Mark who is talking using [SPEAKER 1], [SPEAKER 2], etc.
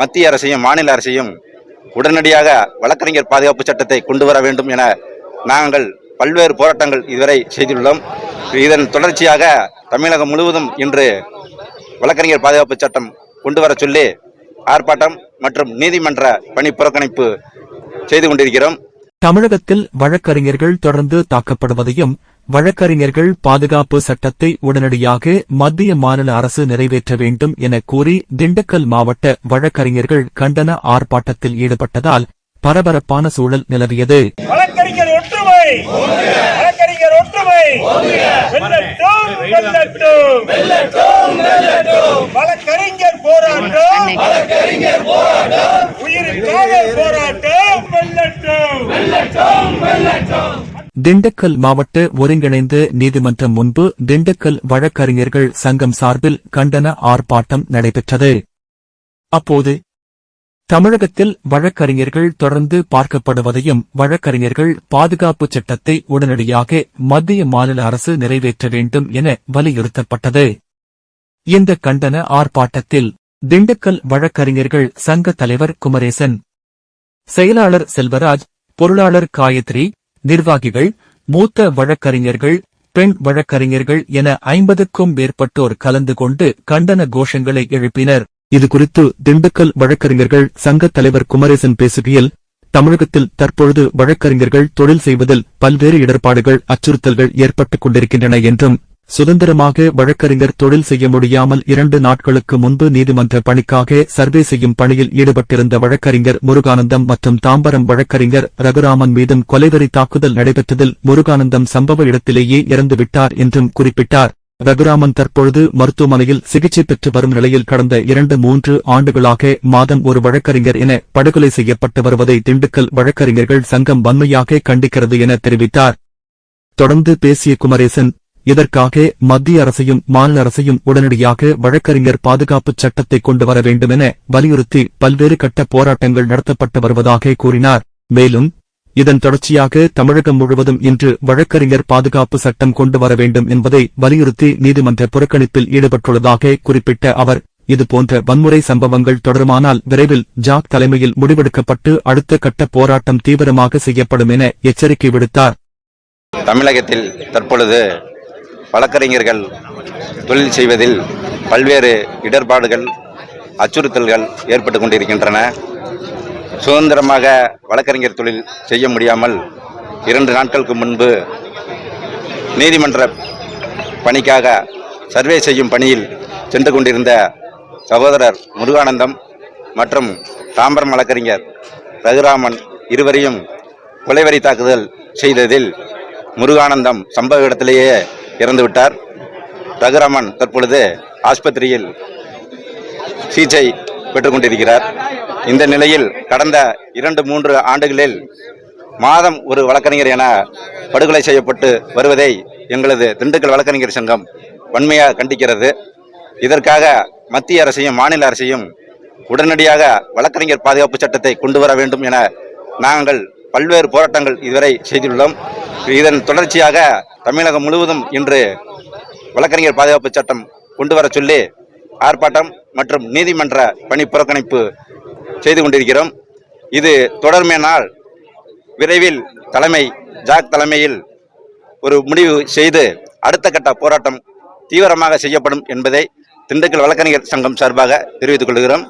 [SPEAKER 1] மத்திய அரசையும் மாநில அரசையும் உடனடியாக வழக்கறிஞர் பாதுகாப்பு சட்டத்தை கொண்டு வர வேண்டும் என நாங்கள் பல்வேறு போராட்டங்கள் இதுவரை செய்துள்ளோம். இதன் தொடர்ச்சியாக தமிழகம் முழுவதும் இன்று வழக்கறிஞர் பாதுகாப்பு சட்டம் கொண்டு வர சொல்லி ஆர்ப்பாட்டம் மற்றும் நீதிமன்ற பணி புறக்கணிப்பு செய்து கொண்டிருக்கிறோம்.
[SPEAKER 2] தமிழகத்தில் வழக்கறிஞர்கள் தொடர்ந்து தாக்கப்படுவதையும் வழக்கறிஞர்கள் பாதுகாப்பு சட்டத்தை உடனடியாக மத்திய மாநில அரசு நிறைவேற்ற வேண்டும் என கூறி திண்டுக்கல் மாவட்ட வழக்கறிஞர்கள் கண்டன ஆர்ப்பாட்டத்தில் ஈடுபட்டதால் பரபரப்பான சூழல் நிலவியது.
[SPEAKER 3] போராட்டம்!
[SPEAKER 2] திண்டுக்கல் மாவட்ட ஒருங்கிணைந்த நீதிமன்றம் முன்பு திண்டுக்கல் வழக்கறிஞர்கள் சங்கம் சார்பில் கண்டன ஆர்ப்பாட்டம் நடைபெற்றது. அப்போது தமிழகத்தில் வழக்கறிஞர்கள் தொடர்ந்து பார்க்கப்படுவதையும் வழக்கறிஞர்கள் பாதுகாப்பு சட்டத்தை உடனடியாக மத்திய மாநில அரசு நிறைவேற்ற வேண்டும் என வலியுறுத்தப்பட்டது. இந்த கண்டன ஆர்ப்பாட்டத்தில் திண்டுக்கல் வழக்கறிஞர்கள் சங்க தலைவர் குமரேசன் செயலாளர் செல்வராஜ் பொருளாளர் காயத்ரி நிர்வாகிகள் மூத்த வழக்கறிஞர்கள் பெண் வழக்கறிஞர்கள் என ஐம்பதுக்கும் மேற்பட்டோர் கலந்து கொண்டு கண்டன கோஷங்களை எழுப்பினர். இதுகுறித்து திண்டுக்கல் வழக்கறிஞர்கள் சங்கத் தலைவர் குமரேசன் பேசுகையில் தமிழகத்தில் தற்பொழுது வழக்கறிஞர்கள் தொழில் செய்வதில் பல்வேறு இடர்பாடுகள் அச்சுறுத்தல்கள் ஏற்பட்டுக் கொண்டிருக்கின்றன என்றும் சுதந்திரமாக வழக்கறிஞர் தொழில் செய்ய முடியாமல் இரண்டு நாட்களுக்கு முன்பு நீதிமன்ற பணிக்காக சர்வே செய்யும் பணியில் ஈடுபட்டிருந்த வழக்கறிஞர் முருகானந்தம் மற்றும் தாம்பரம் வழக்கறிஞர் ரகுராமன் மீதும் கொலைவெறி தாக்குதல் நடைபெற்றதில் முருகானந்தம் சம்பவ இடத்திலேயே இறந்துவிட்டார் என்றும் குறிப்பிட்டார். ரகுராமன் தற்பொழுது மருத்துவமனையில் சிகிச்சை பெற்று வரும் நிலையில் கடந்த இரண்டு மூன்று ஆண்டுகளாக மாதம் ஒரு வழக்கறிஞர் என படுகொலை செய்யப்பட்டு வருவதை திண்டுக்கல் வழக்கறிஞர்கள் சங்கம் வன்மையாக கண்டிக்கிறது என தெரிவித்தார். தொடர்ந்து பேசிய குமரேசன் இதற்காக மத்திய அரசையும் மாநில அரசையும் உடனடியாக வழக்கறிஞர் பாதுகாப்பு சட்டத்தை கொண்டு வர வேண்டும் என வலியுறுத்தி பல்வேறு கட்ட போராட்டங்கள் நடத்தப்பட்டு வருவதாக கூறினார். மேலும் இதன் தொடர்ச்சியாக தமிழகம் முழுவதும் இன்று வழக்கறிஞர் பாதுகாப்பு சட்டம் கொண்டு வர வேண்டும் என்பதை வலியுறுத்தி நீதிமன்ற புறக்கணிப்பில் ஈடுபட்டுள்ளதாக குறிப்பிட்ட அவர் இதுபோன்ற வன்முறை சம்பவங்கள் தொடருமானால் விரைவில் ஜாக் தலைமையில் முடிவெடுக்கப்பட்டு அடுத்த கட்ட போராட்டம் தீவிரமாக செய்யப்படும் என எச்சரிக்கை விடுத்தார்.
[SPEAKER 1] தமிழகத்தில் தற்பொழுது வழக்கறிஞர்கள் தொழில் செய்வதில் பல்வேறு இடர்பாடுகள் அச்சுறுத்தல்கள் ஏற்பட்டு கொண்டிருக்கின்றன. சுதந்திரமாக வழக்கறிஞர் தொழில் செய்ய முடியாமல் இரண்டு நாட்களுக்கு முன்பு நீதிமன்ற பணிக்காக சர்வே செய்யும் பணியில் சென்று கொண்டிருந்த சகோதரர் முருகானந்தம் மற்றும் தாம்பரம் வழக்கறிஞர் ரகுராமன் இருவரையும் கொலைவரி தாக்குதல் செய்ததில் முருகானந்தம் சம்பவ இடத்திலேயே இறந்துவிட்டார் ரகுராமன் தற்பொழுது ஆஸ்பத்திரியில் சிகிச்சை பெற்றுக்கொண்டிருக்கிறார் இந்த நிலையில் கடந்த இரண்டு மூன்று ஆண்டுகளில் மாதம் ஒரு வழக்கறிஞர் என படுகொலை செய்யப்பட்டு வருவதை எங்களது திண்டுக்கல் வழக்கறிஞர் சங்கம் வன்மையாக கண்டிக்கிறது. இதற்காக மத்திய அரசையும் மாநில அரசையும் உடனடியாக வழக்கறிஞர் பாதுகாப்பு சட்டத்தை கொண்டு வர வேண்டும் என நாங்கள் பல்வேறு போராட்டங்கள் இதுவரை செய்துள்ளோம். இதன் தொடர்ச்சியாக தமிழகம் முழுவதும் இன்று வழக்கறிஞர் பாதுகாப்பு சட்டம் கொண்டு வர சொல்லி ஆர்ப்பாட்டம் மற்றும் நீதிமன்ற பணி புறக்கணிப்பு செய்து கொண்டிருக்கிறோம். இது தொடர்மேனால் விரைவில் தலைமை ஜாக் தலைமையில் ஒரு முடிவு செய்து அடுத்த கட்ட போராட்டம் தீவிரமாக செய்யப்படும் என்பதை திண்டுக்கல் வழக்கறிஞர் சங்கம் சார்பாக தெரிவித்துக் கொள்கிறோம்.